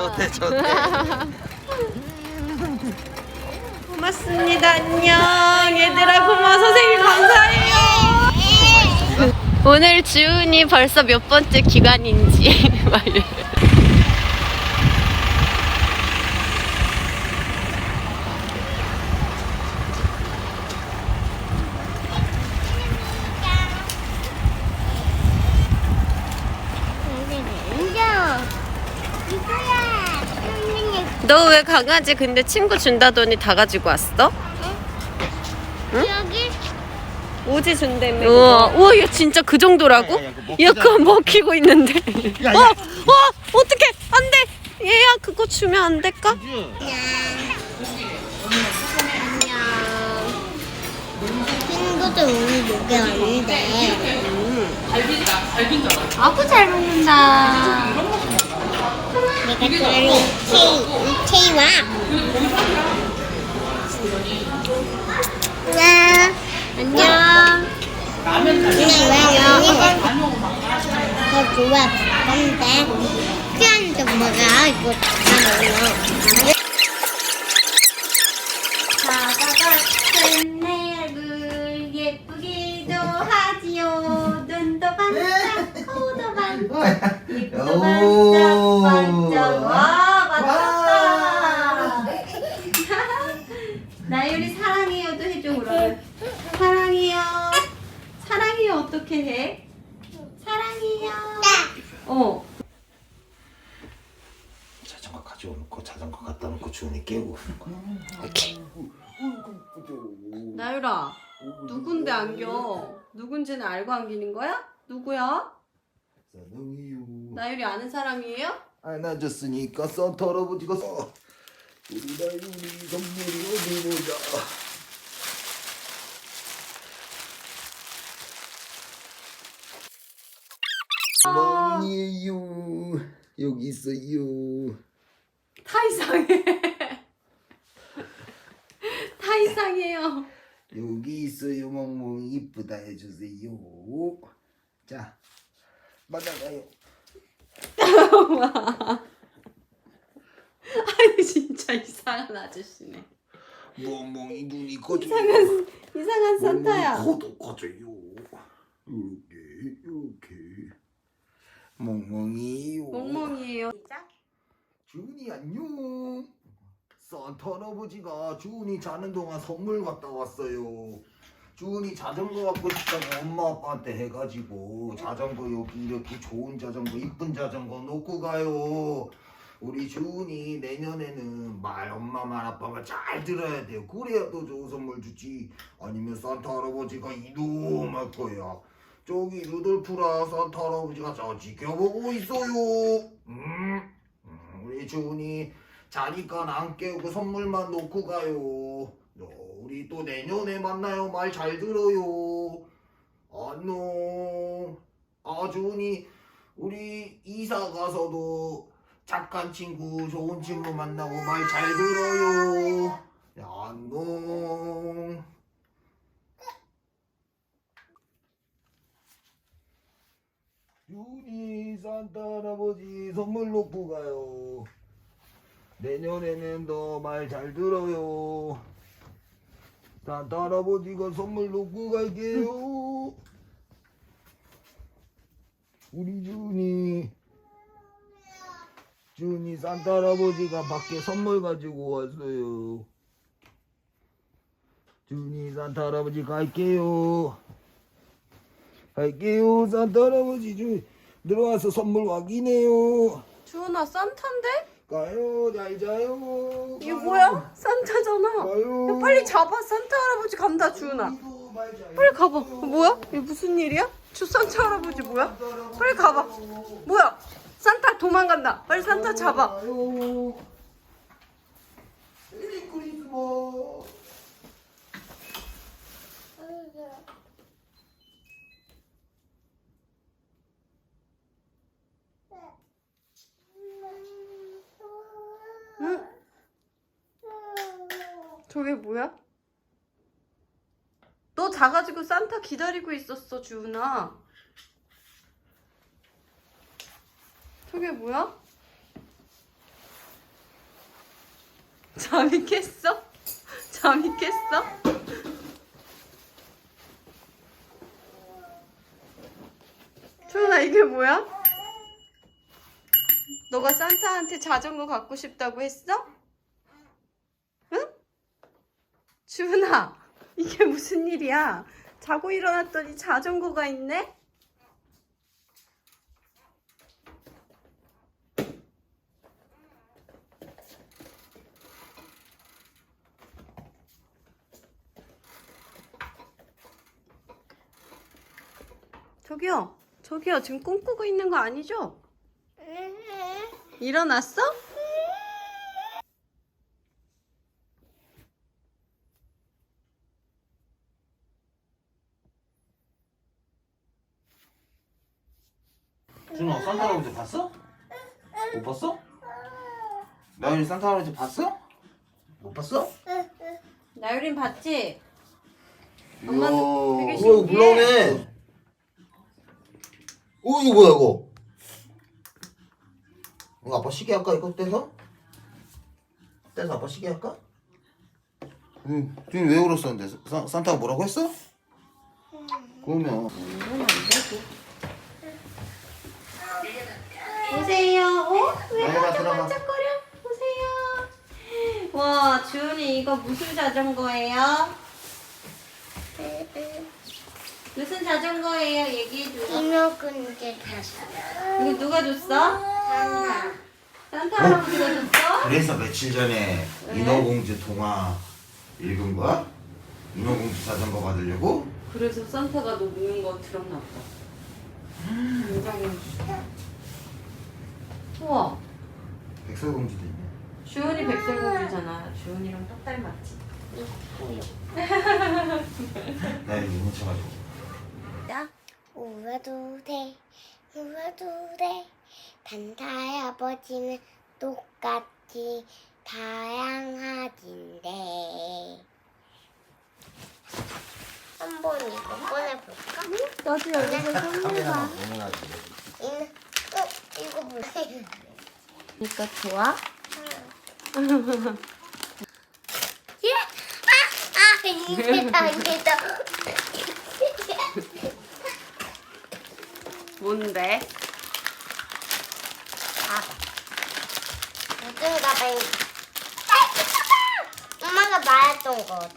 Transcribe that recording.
좋대 좋대. 고맙습니다. 안녕. 얘들아 고마워. 선생님 감사해요. 오늘 지훈이 벌써 몇 번째 기간인지 막이래. 너 왜 강아지 근데 친구 준다더니 다 가지고 왔어? 여기 오지 준다며. 우와, 우와, 얘 진짜 그 정도라고? 야, 야, 그거 먹히잖아. 얘 그거 먹히고 있는데. 야, 어, 야. 어, 어떡해. 안 돼. 얘야, 그거 주면 안 될까? 친구들 오늘 여기 왔는데 아구 잘 먹는다. 내가 좋아하는 체이와 야 안녕 안녕 더 좋아 근데 그냥 좀 먹어 이거 다 먹어 바다가 큰 내얼굴 예쁘기도 하지요. 눈도 반짝, 코도 반짝, 입도 반짝, 반짝. 와, 맞췄다. 나유리 사랑해요도 해줘 그러면. 사랑해요. 사랑해요 어떻게 해? 사랑해요. 어. 자전거 가져오놓고 자전거 갖다 놓고 오는 거야. 오케이. 나유라, 누군데 안겨? 누군지는 알고 안기는 거야? 누구야? 사랑해요. 나유리 아는 사람이에요? 안아줬으니까 산타 할아버지가 써. 우리 나윤이 선물이 어디 보자. 멍이에요. 여기 있어요. 다 이상해. 다 이상해요. 여기 있어요. 멍멍 이쁘다 해주세요. 자, 맞아가요. 아니 진짜 이상한 아저씨네. 멍멍이 눈이 커져요. 이상한 이상한 산타야. 코도 커져요. 이렇게 이렇게. 멍멍이요. 멍멍이에요. 준이 안녕. 산타 할아버지가 준이 자는 동안 선물 갖다 왔어요. 준이 자전거 갖고 싶다고 엄마 아빠한테 해가지고 자전거 여기 이렇게 좋은 자전거 이쁜 자전거 놓고 가요. 우리 준이 내년에는 말 엄마 말 아빠 말잘 들어야 돼요. 그래야 또 좋은 선물 주지. 아니면 산타 할아버지가 이놈할 거야. 저기 루돌프라 산타 할아버지가 저 지켜보고 있어요. 음. 음, 우리 준이 자니까 안 깨우고 선물만 놓고 가요. 어, 우리 또 내년에 만나요. 말 잘 들어요. 안녕. 아, 준이 우리 이사 가서도 착한 친구, 좋은 친구 만나고 말 잘 들어요. 야, 안녕. 준이 산타 할아버지 선물 놓고 가요. 내년에는 더 말 잘 들어요. 산타 할아버지가 선물 놓고 갈게요. 우리 준이 준이 산타 할아버지가 밖에 선물 가지고 왔어요. 준이 산타 할아버지 갈게요. 갈게요 산타 할아버지 준 들어와서 선물 확인해요. 주은아 산타인데? 가요 잘 자요. 이게 가요. 뭐야? 산타잖아. 가요. 야, 빨리 잡아 산타 할아버지 간다 주은아. 빨리 가봐. 어, 뭐야? 이게 무슨 일이야? 주 산타 할아버지 뭐야? 빨리 가봐. 뭐야? 산타 도망간다. 빨리 산타 잡아. 가요. 메리 크리스마스. 저게 뭐야? 너 자가지고 산타 기다리고 있었어, 주은아. 저게 뭐야? 잠이 깼어? 잠이 깼어? 주은아 이게 뭐야? 너가 산타한테 자전거 갖고 싶다고 했어? 응? 주은아 이게 무슨 일이야? 자고 일어났더니 자전거가 있네? 저기요, 저기요, 지금 꿈꾸고 있는 거 아니죠? 일어났어? 준호 산타 할아버지 봤어? 못 봤어? 나연이 산타 할아버지 봤어? 못 봤어? 나유린 봤지? 엄마는 되게 우와, 이거 신기해. 올라오네. 어 이거 뭐야 이거? 이거 아빠 시계 할까 이거 떼서? 떼서 아빠 시계 할까? 응, 지금 왜 울었었는데? 산- 산타가 뭐라고 했어? 그러면 보세요. 어? 왜 나연아, 반짝 들어가. 반짝거려? 보세요. 와, 주은이 이거 무슨 자전거예요? 무슨 자전거예요? 얘기해줘. 인어근제 다시. 이거 누가 줬어? 하나. 산타 할아버지가 줬어? 그래서 며칠 전에 왜? 인어공주 동화 읽은 거야? 인어공주 자전거 받으려고? 그래서 산타가 너 묵는 거 들었나 보다. 굉장히. 우와, 백설공주도 있네. 주은이 백설공주잖아. 주은이랑 똑 닮았지. 나 이거 못 쳐가지고. 자, 울어도 돼, 울어도 돼. 단타의 아버지는 똑같이 다양하진데. 한번 이거 꺼내볼까? 나도 여기서 카메라 너무나지. 이는, 어, 이거 뭐야? 그러니까 좋아? 예? 아, 아, 이제다, 이제다. 뭔데? 아, 무슨 가방이? 엄마가 말했던 거다.